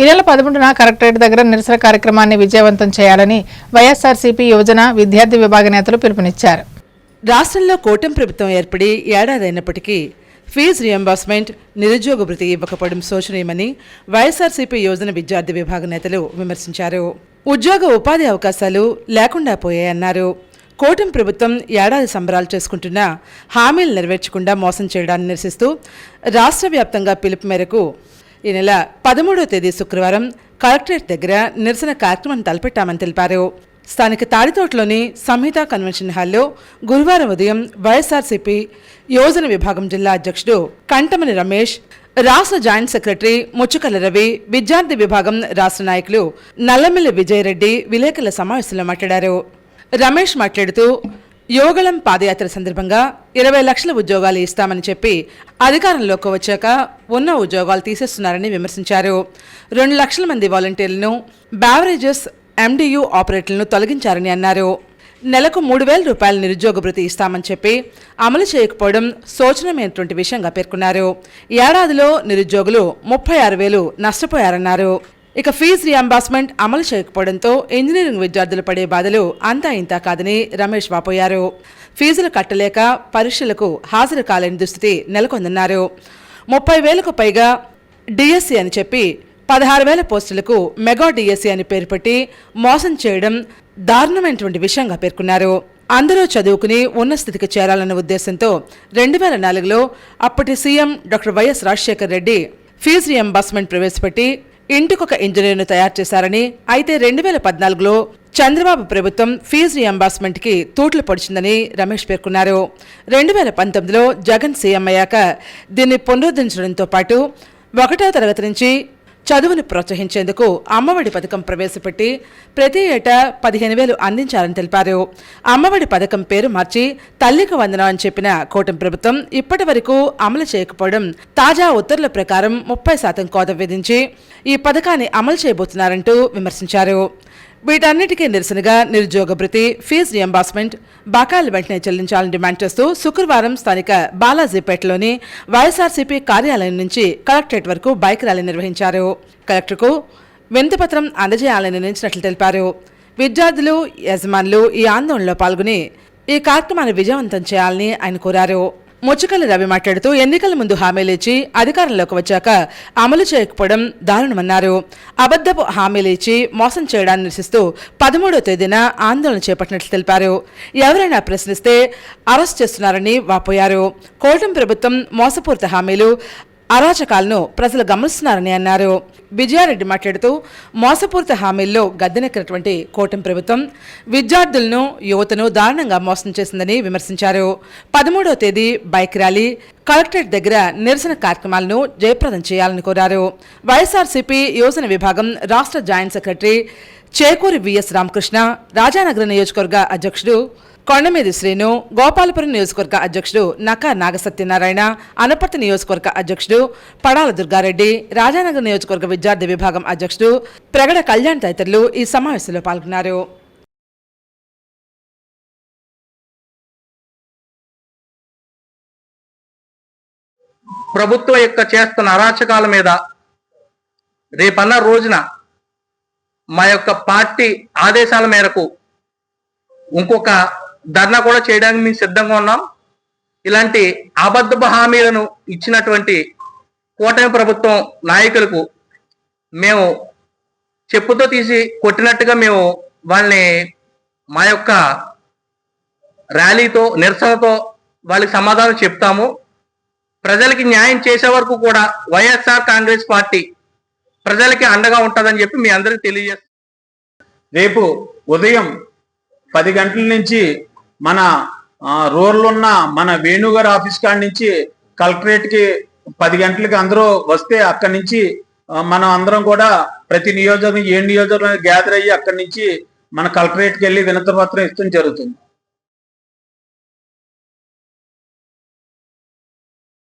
ఈ నెల పదమూడున కలెక్టరేట్ దగ్గర నిరసన కార్యక్రమాన్ని విజయవంతం చేయాలని వైఎస్ఆర్సీపీ యువజన విద్యార్థి విభాగ నేతలు పిలుపునిచ్చారు. రాష్ట్రంలో కూటమి ప్రభుత్వం ఏర్పడి ఏడాదైనప్పటికీ ఫీజు రియంబర్స్మెంట్ నిరుద్యోగ భృతి ఇవ్వకపోవడం శోచనీయమని వైఎస్ఆర్సీపీ యోజన విద్యార్థి విభాగ నేతలు విమర్శించారు. ఉద్యోగ ఉపాధి అవకాశాలు లేకుండా పోయాయన్నారు. కూటమి ప్రభుత్వం ఏడాది సంబరాలు చేసుకుంటున్న హామీలు నెరవేర్చకుండా మోసం చేయడాన్ని నిరసిస్తూ రాష్ట్ర వ్యాప్తంగా పిలుపు మేరకు ఈ నెల పదమూడవ తేదీ శుక్రవారం కలెక్టరేట్ దగ్గర నిరసన కార్యక్రమం తలపెట్టామని తెలిపారు. స్థానిక తాడితోటలోని సంహిత కన్వెన్షన్ హాల్లో గురువారం ఉదయం వైఎస్ఆర్సీపీ యోజన విభాగం జిల్లా అధ్యక్షుడు కంటమని రమేష్ రాష్ట్ర జాయింట్ సెక్రటరీ ముచ్చుకల రవి విద్యార్థి విభాగం రాష్ట్ర నాయకులు నల్లమిల్లి విజయరెడ్డి విలేకరుల సమావేశంలో మాట్లాడారు. రమేష్ మాట్లాడుతూ యోగళం పాదయాత్ర సందర్భంగా ఇరవై లక్షల ఉద్యోగాలు ఇస్తామని చెప్పి అధికారంలోకి వచ్చాక ఉన్న ఉద్యోగాలు తీసేస్తున్నారని విమర్శించారు. రెండు లక్షల మంది వాలంటీర్లను బ్యావరేజెస్ ఎండియు ఆపరేటర్లను తొలగించారని అన్నారు. నెలకు మూడు వేల రూపాయల నిరుద్యోగ భృతి ఇస్తామని చెప్పి అమలు చేయకపోవడం శోచనమైనటువంటి విషయంగా పేర్కొన్నారు. ఏడాదిలో నిరుద్యోగులు ముప్పై ఆరు వేలు నష్టపోయారన్నారు. ఇక ఫీజు రియంబర్స్మెంట్ అమలు చేయకపోవడంతో ఇంజనీరింగ్ విద్యార్థులు పడే బాధలు అంతా ఇంతా కాదని రమేష్ వాపోయారు ఫీజులు కట్టలేక పరీక్షలకు హాజరు కాలేని దుస్థితి నెలకొందన్నారు. ముప్పై వేలకు పైగా డిఎస్సి అని చెప్పి పదహారు వేల పోస్టులకు మెగా డిఎస్సి అని పేరు పెట్టి మోసం చేయడం దారుణమైనటువంటి విషయంగా పేర్కొన్నారు. అందరూ చదువుకుని ఉన్న స్థితికి చేరాలన్న ఉద్దేశంతో రెండు వేల నాలుగులో అప్పటి CM doctor YS Rajasekhar Reddy fee reimbursement ప్రవేశపెట్టి ఇంటికొక ఇంజనీర్ను తయారు చేశారని అయితే రెండు వేల పద్నాలుగులో చంద్రబాబు ప్రభుత్వం ఫీజు రియంబర్స్మెంట్కి తూట్లు పొడిచిందని రమేష్ పేర్కొన్నారు. రెండు వేల పంతొమ్మిదిలో జగన్ సీఎం అయ్యాక దీన్ని పునరుద్ధరించడంతో పాటు ఒకటో తరగతి నుంచి చదువును ప్రోత్సహించేందుకు అమ్మఒడి పథకం ప్రవేశపెట్టి ప్రతి ఏటా పదిహేను వేలు అందించాలని తెలిపారు. అమ్మఒడి పథకం పేరు మార్చి తల్లికి వందనం అని చెప్పిన కూటమి ప్రభుత్వం ఇప్పటి వరకు అమలు చేయకపోవడం తాజా ఉత్తర్వుల ప్రకారం ముప్పై శాతం కోత విధించి ఈ పథకాన్ని అమలు చేయబోతున్నారంటూ విమర్శించారు. వీటన్నిటికీ నిరసనగా నిరుద్యోగ భృతి ఫీజు రియంబర్స్మెంట్ బకాయిలు వెంటనే చెల్లించాలని డిమాండ్ చేస్తూ శుక్రవారం స్థానిక బాలాజీపేటలోని వైఎస్ఆర్సీపీ కార్యాలయం నుంచి కలెక్టరేట్ వరకు బైక్ ర్యాలీ నిర్వహించారు. కలెక్టర్కు వినతిపత్రం అందజేయాలని నిర్ణయించినట్లు తెలిపారు. విద్యార్థులు యజమానులు ఈ ఆందోళనలో పాల్గొని ఈ కార్యక్రమాన్ని విజయవంతం చేయాలని ఆయన కోరారు. ముచ్చుకల్లి రవి మాట్లాడుతూ ఎన్నికల ముందు హామీలు ఇచ్చి అధికారంలోకి వచ్చాక అమలు చేయకపోవడం దారుణమన్నారు. అబద్దపు హామీలు ఇచ్చి మోసం చేయడాన్ని నిరసిస్తూ పదమూడో తేదీన ఆందోళన చేపట్టినట్లు తెలిపారు. ఎవరైనా ప్రశ్నిస్తే అరెస్ట్ చేస్తున్నారని వాపోయారు. కోటం ప్రభుత్వం మోసపూరిత హామీలు అరాచకాలను ప్రజలు గమనిస్తున్నారని అన్నారు. విజయారెడ్డి మాట్లాడుతూ మోసపూరిత హామీల్లో గద్దెనెక్కినటువంటి కూటమి ప్రభుత్వం విద్యార్థులను యువతను దారుణంగా మోసం చేసిందని విమర్శించారు. పదమూడవ తేదీ బైక్ ర్యాలీ కలెక్టరేట్ దగ్గర నిరసన కార్యక్రమాలను జయప్రదం చేయాలని కోరారు. వైఎస్ఆర్సీపీ యోజన విభాగం రాష్ట్ర joint secretary Chekuri VS Ramakrishna Rajanagara నియోజకవర్గ అధ్యక్షుడు కొండమీది శ్రీను గోపాలపురం నియోజకవర్గ అధ్యక్షుడు నకా నాగసత్యనారాయణ అనపర్తి నియోజకవర్గ అధ్యక్షుడు పడాల దుర్గారెడ్డి రాజానగర్ నియోజకవర్గ విద్యార్థి విభాగం అధ్యక్షుడు ప్రగడ కళ్యాణ్ తదితరులు ఈ సమావేశంలో పాల్గొన్నారు. ప్రభుత్వం యొక్క చేస్తున్న అరాచకాల మీద రేపన్న రోజున మా యొక్క పార్టీ ఆదేశాల మేరకు ఇంకొక ధర్నా కూడా చేయడానికి మేము సిద్ధంగా ఉన్నాం. ఇలాంటి అబద్ధపు హామీలను ఇచ్చినటువంటి కూటమి ప్రభుత్వం నాయకులకు మేము చెప్పుతో తీసి కొట్టినట్టుగా మేము వాళ్ళని మా యొక్క ర్యాలీతో నిరసనతో వాళ్ళకి సమాధానం చెప్తాము. ప్రజలకి న్యాయం చేసే వరకు కూడా వైఎస్ఆర్ కాంగ్రెస్ పార్టీ ప్రజలకి అండగా ఉంటుందని చెప్పి మీ అందరికి తెలియజేస్తాం రేపు ఉదయం పది గంటల నుంచి మన రూరల్ ఉన్న మన వేణుగారి ఆఫీస్ కాడి నుంచి కలెక్టరేట్కి పది గంటలకి అందరూ వస్తే అక్కడి నుంచి మనం అందరం కూడా ప్రతి నియోజకవర్గం ఏ నియోజకవర్గం గ్యాదర్ అయ్యి అక్కడి నుంచి మన కలెక్టరేట్కి వెళ్ళి వినతపత్రం పత్రం జరుగుతుంది.